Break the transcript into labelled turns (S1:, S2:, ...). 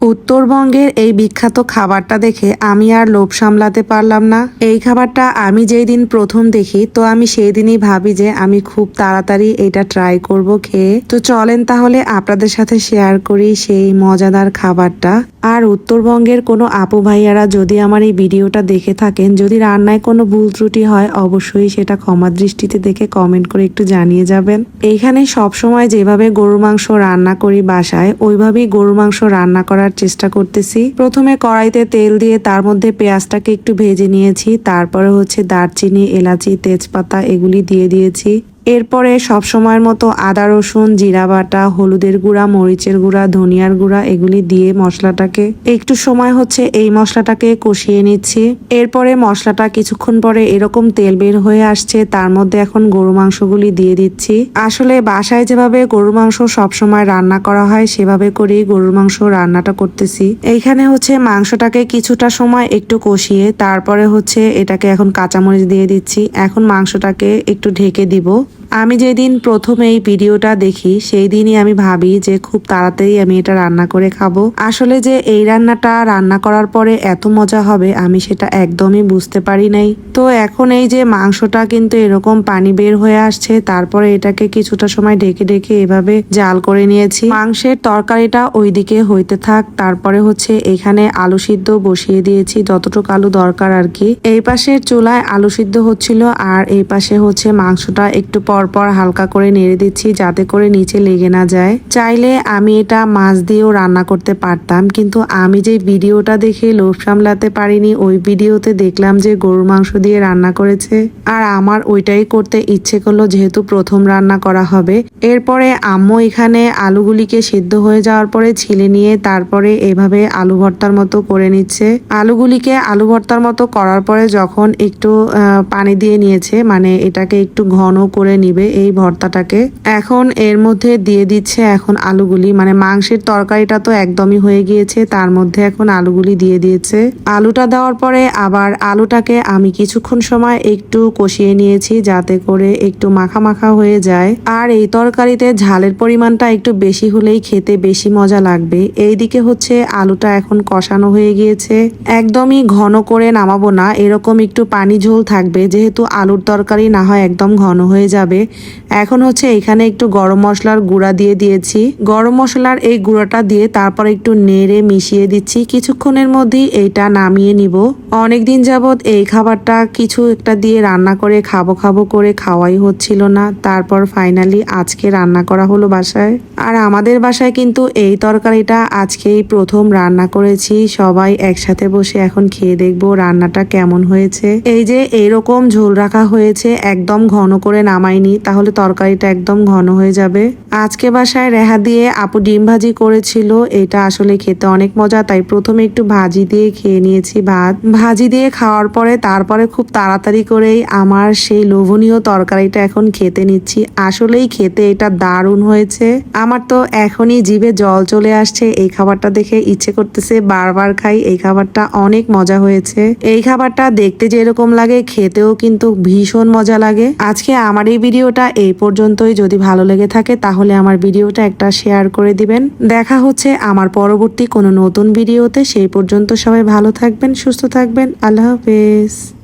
S1: উত্তরবঙ্গের এই বিখ্যাত খাবারটা দেখে আমি আর লোভ সামলাতে পারলাম না। এই খাবারটা আমি যেই দিন প্রথম দেখি, তো আমি সেই দিনই ভাবি যে আমি খুব তাড়াতাড়ি এটা ট্রাই করব খেয়ে। তো চলেন তাহলে আপনাদের সাথে শেয়ার করি সেই মজাদার খাবারটা। আর উত্তরবঙ্গের কোনো আপু ভাইয়ারা যদি আমার এই ভিডিওটা দেখে থাকেন, যদি রান্নায় কোনো ভুল ত্রুটি হয়, অবশ্যই সেটা ক্ষমা দৃষ্টিতে দেখে কমেন্ট করে একটু জানিয়ে যাবেন। এইখানে সবসময় যেভাবে গরুর মাংস রান্না করি বাসায়, ওইভাবেই গরুর মাংস রান্না করার চেষ্টা করতেছি। প্রথমে কড়াইতে তেল দিয়ে তার মধ্যে পেঁয়াজটাকে একটু ভেজে নিয়েছি, তারপরে হচ্ছে দারচিনি, এলাচি, তেজপাতা এগুলি দিয়ে দিয়েছি। এরপরে সব সময়ের মতো আদা, রসুন, জিরা বাটা, হলুদের গুঁড়া, মরিচের গুঁড়া, ধনিয়ার গুঁড়া, এগুলি দিয়ে মশলাটাকে একটু সময় হচ্ছে এই মশলাটাকে কষিয়ে নিচ্ছি। এরপরে মশলাটা কিছুক্ষণ পরে এরকম তেল বের হয়ে আসছে, তার মধ্যে এখন গরু মাংসগুলি দিয়ে দিচ্ছি। আসলে বাসায় যেভাবে গরুর মাংস সবসময় রান্না করা হয়, সেভাবে করেই গরুর মাংস রান্নাটা করতেছি। এইখানে হচ্ছে মাংসটাকে কিছুটা সময় একটু কষিয়ে, তারপরে হচ্ছে এটাকে এখন কাঁচামরিচ দিয়ে দিচ্ছি। এখন মাংসটাকে একটু ঢেকে দিব। আমি যেদিন প্রথম এই ভিডিওটা দেখি সেই দিনই আমি ভাবি যে খুব তাড়াতাড়ি আমি এটা রান্না করে খাব। আসলে যে এই রান্নাটা রান্না করার পরে এত মজা হবে, আমি সেটা একদমই বুঝতে পারি নাই। তো এখন এই যে মাংসটা কিন্তু এরকম পানি বের হয়ে আসছে, তারপরে এটাকে কিছুটা সময় ঢেকে ঢেকে এভাবে জাল করে নিয়েছি। মাংসের তরকারিটা ওইদিকে হইতে থাক, তারপরে হচ্ছে এখানে আলু সিদ্ধ বসিয়ে দিয়েছি, যতটুকু আলু দরকার আর কি। এই পাশের চুলায় আলু সিদ্ধ হচ্ছিল, আর এই পাশে হচ্ছে মাংসটা একটু পরপর হালকা করে নেড়ে দিচ্ছি যাতে করে নিচে লেগে না যায়। চাইলে আমি এটা মাছ দিয়েও রান্না করতে পারতাম, কিন্তু আমি যে ভিডিওটা দেখে লোভ সামলাতে পারিনি, ওই ভিডিওতে দেখলাম যে গরুর মাংস দিয়ে রান্না করেছে। আর আমার ওইটাই করতে ইচ্ছে করল যেহেতু প্রথম রান্না করা হবে। এরপরে আম্মু এখানে আলুগুলিকে সিদ্ধ হয়ে যাওয়ার পরে ছিলে নিয়ে তারপরে এভাবে আলু ভর্তার মতো করে নিচ্ছে। আলুগুলিকে আলু ভর্তার মতো করার পরে যখন একটু পানি দিয়ে নিয়েছে মানে এটাকে একটু ঘন করে নিবে এই ভর্তাটাকে। এখন এর মধ্যে দিয়ে দিচ্ছে এখন আলুগুলি। মানে মাংসের তরকারিটা তো একদমই হয়ে গিয়েছে, তার মধ্যে এখন আলুগুলি দিয়ে দিয়েছে। আলুটা দেওয়ার পরে আবার আলুটাকে আমি কিছুক্ষণ সময় একটু কষিয়ে নিয়েছি যাতে করে একটু মাখা মাখা হয়ে যায়। আর এই তরকারিতে ঝালের পরিমাণটা একটু বেশি হলেই খেতে বেশি মজা লাগবে। এইদিকে হচ্ছে আলুটা এখন কষানো হয়ে গিয়েছে। একদমই ঘন করে নামাবো না, এরকম একটু পানি ঝোল থাকবে। যেহেতু আলুর তরকারি না হয় একদম ঘন হয়ে যাবে। এখন হচ্ছে এখানে একটু গরম মশলার গুঁড়া দিয়ে দিয়েছি। গরম মশলার এই গুঁড়াটা দিয়ে তারপর একটু নেড়ে মিশিয়ে দিচ্ছি। কিছুক্ষণের মধ্যেই এইটা নামিয়ে নিব। অনেকদিন যাবৎ এই খাবারটা কিছু একটা দিয়ে রান্না করে খাব খাব করে খাওয়াই হচ্ছিল না। তারপর ফাইনালি আজকে রান্না করা হলো বাসায়। আর আমাদের বাসায় কিন্তু এই তরকারিটা আজকেই প্রথম রান্না করেছি। সবাই একসাথে বসে এখন খেয়ে দেখব রান্নাটা কেমন হয়েছে। এই যে এইরকম ঝোল রাখা হয়েছে, একদম ঘন করে নামাইনি তাহলে তরকারিটা একদম ঘন হয়ে যাবে। আজকে বাসায় রেহা দিয়ে আপু ডিম ভাজি করেছিল, এটা আসলে খেতে অনেক মজা, তাই প্রথমে একটু ভাজি দিয়ে খেয়ে নিয়েছি ভাত। ভাজি দিয়ে খাওয়ার পরে তারপরে খুব তাড়াতাড়ি করেই আমার সেই লোভনীয় তরকারিটা এখন খেতে নিচ্ছি। আসলেই খেতে এটা দারুণ হয়েছে। আমার তো এখনই জিভে জল চলে আসছে, এই খাবারটা দেখে ইচ্ছে করতেছে বারবার খাই, এই খাবারটা অনেক মজা হয়েছে। এই খাবারটা দেখতে যেরকম লাগে, খেতেও কিন্তু ভীষণ মজা লাগে। আজকে আমার এই ভিডিওটা এই পর্যন্তই। যদি ভালো লেগে থাকে তাহলে আমার ভিডিওটা একটা শেয়ার করে দিবেন। দেখা হচ্ছে আমার পরবর্তী কোনো নতুন ভিডিওতে। সেই পর্যন্ত সবাই ভালো থাকবেন, সুস্থ থাকবেন। আল্লাহ হাফেজ।